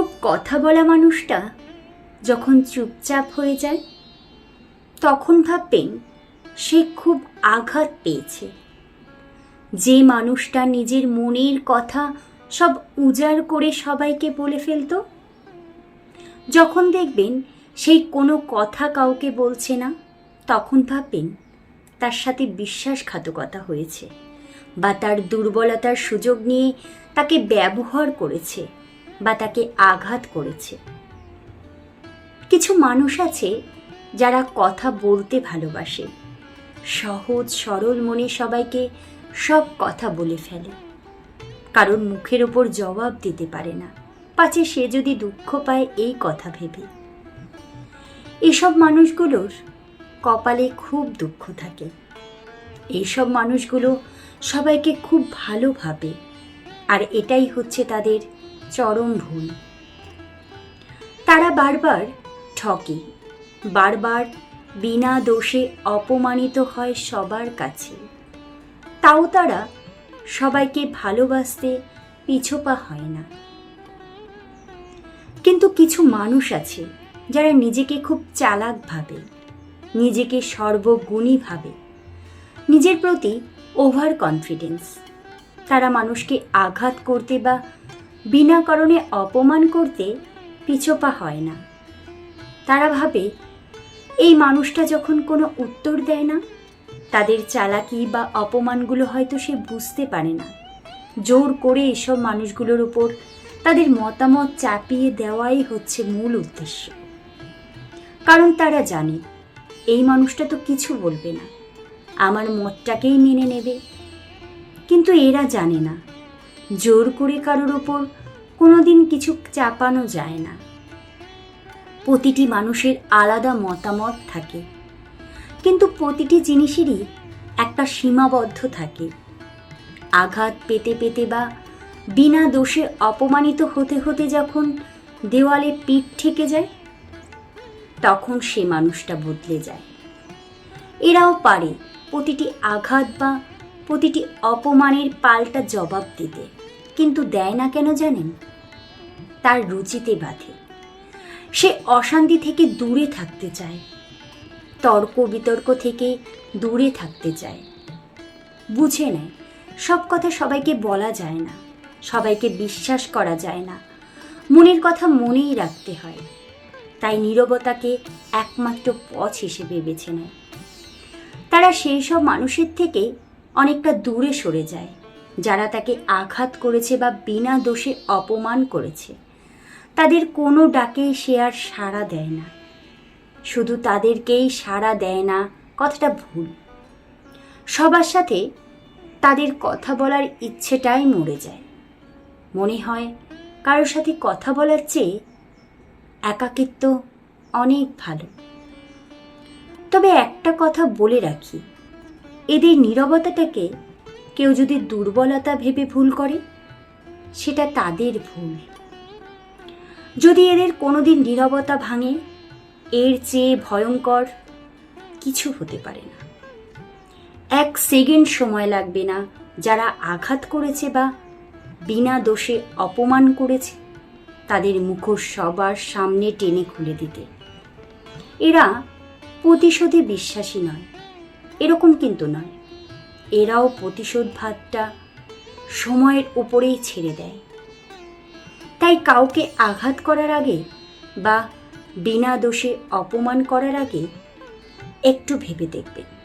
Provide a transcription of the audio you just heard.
খুব কথা বলা মানুষটা যখন চুপচাপ হয়ে যায়, তখন ভাববেন সে খুব আঘাত পেয়েছে। যে মানুষটা নিজের মনের কথা সব উজাড় করে সবাইকে বলে ফেলতো, যখন দেখবেন সেই কোনো কথা কাউকে বলছে না, তখন ভাববেন তার সাথে বিশ্বাসঘাতকতা হয়েছে বা তার দুর্বলতার সুযোগ নিয়ে তাকে ব্যবহার করেছে। বা তাকে আঘাত করেছে। কিছু মানুষ আছে যারা কথা বলতে ভালোবাসে। সহজ, সরল মনে সবাইকে সব কথা বলে ফেলে। কারণ মুখের ওপর জবাব দিতে পারে না। পাছে সে যদি দুঃখ পায়, এই কথা ভেবে। এসব মানুষগুলোর কপালে খুব দুঃখ থাকে। এইসব মানুষগুলো সবাইকে খুব ভালো ভাবে। আর এটাই হচ্ছে তাদের চরম ভুল। তারা বারবার ঠকে, বারবার বিনা দোষে অপমানিত হয় সবার কাছে। তাও তারা সবাইকে ভালোবাসতে পিছোপা হয় না। কিন্তু কিছু মানুষ আছে যারা নিজেকে খুব চালাক ভাবে, নিজেকে সর্বগুণী ভাবে, নিজের প্রতি ওভার কনফিডেন্স তারা মানুষকে আঘাত করতে বা বিনা কারণে অপমান করতে পিছোপা হয় না। তারা ভাবে, এই মানুষটা যখন কোনো উত্তর দেয় না, তাদের চালাকি বা অপমানগুলো হয়তো সে বুঝতে পারে না। জোর করে এসব মানুষগুলোর উপর তাদের মতামত চাপিয়ে দেওয়াই হচ্ছে মূল উদ্দেশ্য। কারণ তারা জানে, এই মানুষটা তো কিছু বলবে না। আমার মতটাকেই মেনে নেবে। কিন্তু এরা জানে না। জোর করে কারোর ওপর কোনোদিন কিছু চাপানো যায় না। প্রতিটি মানুষের আলাদা মতামত থাকে। কিন্তু প্রতিটি জিনিসেরই একটা সীমাবদ্ধ থাকে। আঘাত পেতে পেতে বা বিনা দোষে অপমানিত হতে হতে যখন দেওয়ালে পিঠ ঠেকে যায়, তখন সে মানুষটা বদলে যায়। এরাও পারে প্রতিটি আঘাত বা প্রতিটি অপমানের পাল্টা জবাব দিতে। কিন্তু দেয় না কেন জানেন? তার রুচিতে বাঁধে। সে অশান্তি থেকে দূরে থাকতে চায়। তর্ক বিতর্ক থেকে দূরে থাকতে চায়। বুঝে নেয়, সব কথা সবাইকে বলা যায় না, সবাইকে বিশ্বাস করা যায় না। মনের কথা মনেই রাখতে হয়। তাই নীরবতাকে একমাত্র পথ হিসেবে বেছে নেয়। তারা সেই সব মানুষের থেকে অনেকটা দূরে সরে যায়। যারা তাকে আঘাত করেছে বা বিনা দোষে অপমান করেছে, তাদের কোনো ডাকে সে আর সাড়া দেয় না। শুধু তাদেরকেই সাড়া দেয় না, কথাটা ভুল। সবার সাথে তাদের কথা বলার ইচ্ছেটাই মরে যায়। মনে হয় কারোর সাথে কথা বলার চেয়ে একাকিত্ব অনেক ভালো। তবে একটা কথা বলে রাখি, এদের নীরবতাটাকে কেউ যদি দুর্বলতা ভেবে ভুল করে, সেটা তাদের ভুল। যদি এদের কোনোদিন নীরবতা ভাঙে, এর চেয়ে ভয়ঙ্কর কিছু হতে পারে না। এক সেকেন্ড সময় লাগবে না যারা আঘাত করেছে বা বিনা দোষে অপমান করেছে, তাদের মুখোশ সবার সামনে টেনে খুলে দিতে। এরা প্রতিশোধে বিশ্বাসী নয়, এরকম কিন্তু নয়। এরাও প্রতিশোধ ভাতটা সময়ের উপরেই ছেড়ে দেয়। তাই কাউকে আঘাত করার আগে বা বিনা দোষে অপমান করার আগে একটু ভেবে দেখবেন